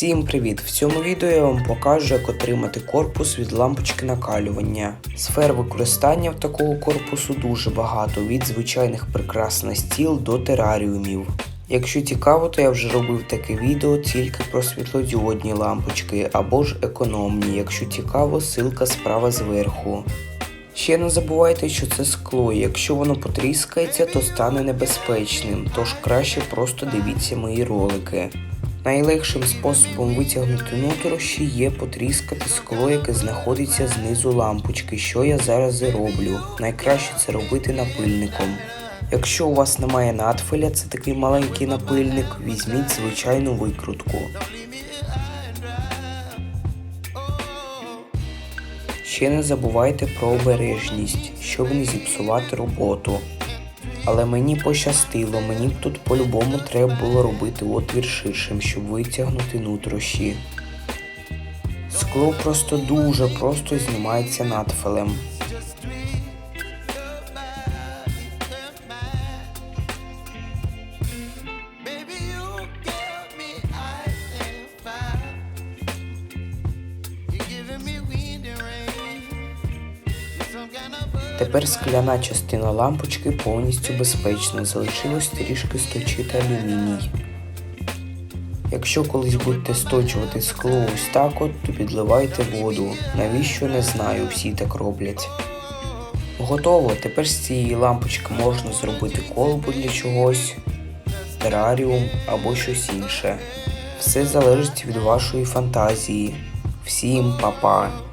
Всім привіт! В цьому відео я вам покажу, як отримати корпус від лампочки накалювання. Сфер використання в такого корпусу дуже багато, від звичайних прикрас на стіл до тераріумів. Якщо цікаво, то я вже робив таке відео тільки про світлодіодні лампочки або ж економні. Якщо цікаво, ссылка справа зверху. Ще не забувайте, що це скло, якщо воно потріскається, то стане небезпечним, тож краще просто дивіться мої ролики. Найлегшим способом витягнути нутрощі є потріскати скло, яке знаходиться знизу лампочки, що я зараз і роблю. Найкраще це робити напильником. Якщо у вас немає надфиля, це такий маленький напильник, візьміть звичайну викрутку. Ще не забувайте про обережність, щоб не зіпсувати роботу. Але мені пощастило, мені б тут по-любому треба було робити отвір ширшим, щоб витягнути нутрощі. Скло просто дуже просто знімається. You're some kind of. Тепер скляна частина лампочки повністю безпечна, залишилось трішки сточити алюміній. Якщо колись будете сточувати скло ось так от, то підливайте воду. Навіщо не знаю, всі так роблять. Готово, тепер з цієї лампочки можна зробити колбу для чогось, тераріум або щось інше. Все залежить від вашої фантазії. Всім па-па!